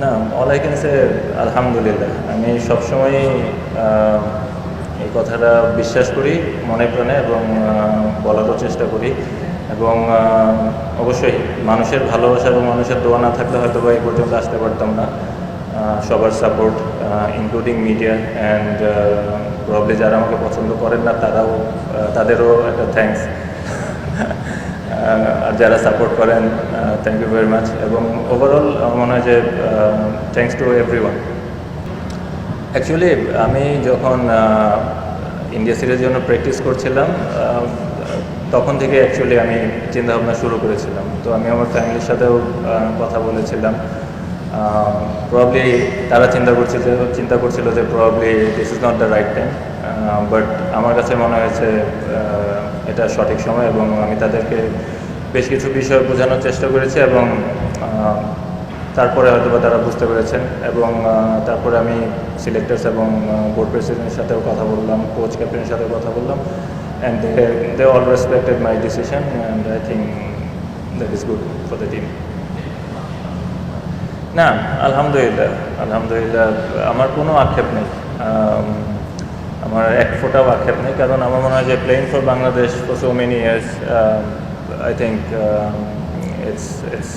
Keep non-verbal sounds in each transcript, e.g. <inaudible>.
না all I can say আলহামদুলিল্লাহ। আমি সবসময় এই কথাটা বিশ্বাস করি, মনে প্রাণে এবং বলারও চেষ্টা করি। এবং অবশ্যই মানুষের ভালোবাসা এবং মানুষের দোয়া না থাকলে হয়তো বা এই পর্যন্ত আসতে পারতাম না। সবার support including media and probably যারা আমাকে পছন্দ করেন না, তারাও তাদেরও একটা থ্যাঙ্কস আর <laughs> যারা সাপোর্ট করেন থ্যাংক ইউ ভেরি মাচ এবং ওভারঅল মনে হয় যে thanks to every one actually আমি যখন ইন্ডিয়া সিরিজের জন্য প্র্যাকটিস করছিলাম তখন থেকে অ্যাকচুয়ালি আমি চিন্তাভাবনা শুরু করেছিলাম। তো আমি আমার ফ্যামিলির সাথেও কথা বলেছিলাম। প্রবলি তারা চিন্তা করছিল চিন্তা করছিল যে probably this is not the right time but আমার কাছে মনে হয়েছে এটা সঠিক সময় এবং আমি তাদেরকে বেশ কিছু বিষয় বোঝানোর চেষ্টা করেছি এবং তারপরে হয়তো বা তারা বুঝতে পেরেছেন এবং তারপরে আমি সিলেক্টার্স এবং বোর্ড প্রেসিডেন্টের সাথেও কথা বললাম কোচ ক্যাপ্টেনের সাথেও কথা বললাম and they all respected my decision and I think that is good for the team না, আলহামদুলিল্লাহ আলহামদুলিল্লাহ, আমার কোনো আক্ষেপ নেই। আমার এক ফোটাও আক্ষেপ নেই, কারণ আমার মনে হয় যে playing for Bangladesh for so many years I think it's it's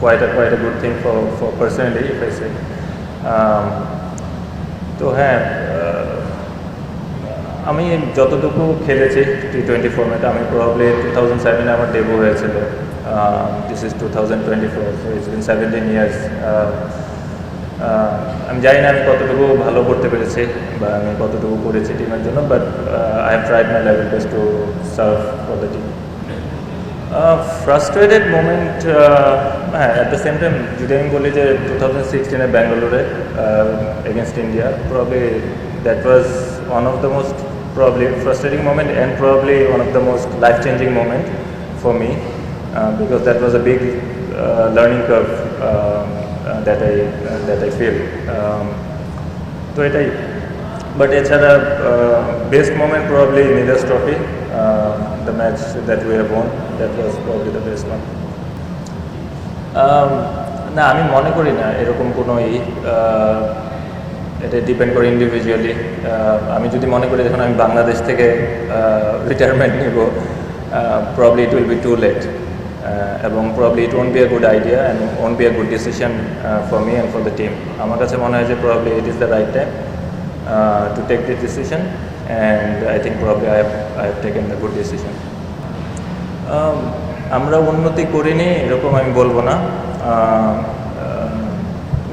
quite a quite a good thing for for personally if I say তো হ্যাঁ আমি যতটুকু খেলেছি টি টোয়েন্টি ফর্মেটে আমি প্রবলি টু থাউজেন্ড সেভেনে আমার ডেবু হয়েছিল। This is two thousand twenty four so it's been seventeen years আমি জানি না আমি কতটুকু ভালো করতে পেরেছি বা আমি কতটুকু করেছি টিমের জন্য but I have tried my level best to serve for the team frustrated moment হ্যাঁ অ্যাট দ্য সেম টাইম যদি আমি বলি যে টু থাউজেন্ড সিক্সটিনে ব্যাঙ্গালোরে against India probably that was one of the most probably frustrating moment and probably one of the most life-changing moment for me uh, because that was a big uh, learning curve um, uh, that I uh, that I feel. Um, তো এটাই। But এছাড়া best moment probably Nidahas trophy the match that we have won that was probably the best one না, আমি মনে করি না এরকম কোনো ই এটা ডিপেন্ড করে ইন্ডিভিজুয়ালি আমি যদি মনে করি যখন আমি বাংলাদেশ থেকে রিটায়ারমেন্ট নিব probably it will be too late এবং probably it won't be a good idea and won't be a good decision for me and for the team আমার কাছে মনে হয় যে probably it is the right time to take this decision and I think probably I have I have taken the good decision Um, আমরা উন্নতি করিনি এরকম আমি বলব না।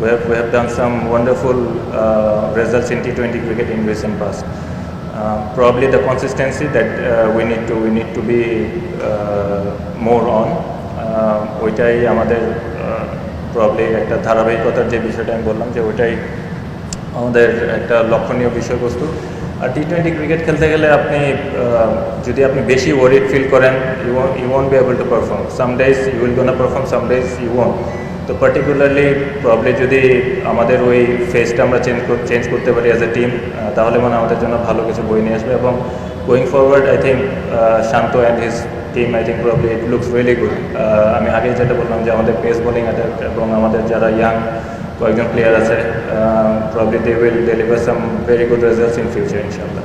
We have, we have done some wonderful uh, results in T20 cricket in recent past. Uh, probably the consistency that uh, we need to we need to be uh, more on. ওইটাই আমাদের probably একটা ধারাবাহিকতার যে বিষয়টা আমি বললাম যে ওইটাই আমাদের একটা লক্ষণীয় বিষয়বস্তু। আর টি টোয়েন্টি ক্রিকেট খেলতে গেলে আপনি যদি আপনি বেশি ওয়ারিড ফিল করেন you you won't be able to perform some days you will gonna perform some days you won't তো পার্টিকুলারলি প্রবলি যদি আমাদের ওই ফেসটা আমরা চেঞ্জ চেঞ্জ করতে পারি অ্যাজ এ টিম তাহলে মানে আমাদের জন্য ভালো কিছু বই নিয়ে আসবে এবং going forward I think Shanto and his team I think probably it looks really good আমি আগে যেটা বললাম যে আমাদের পেস বোলিং অ্যাটাক এবং আমাদের যারা ইয়াং কয়েকজন প্লেয়ার আছে probably they will deliver some very good results in future ইনশাল্লাহ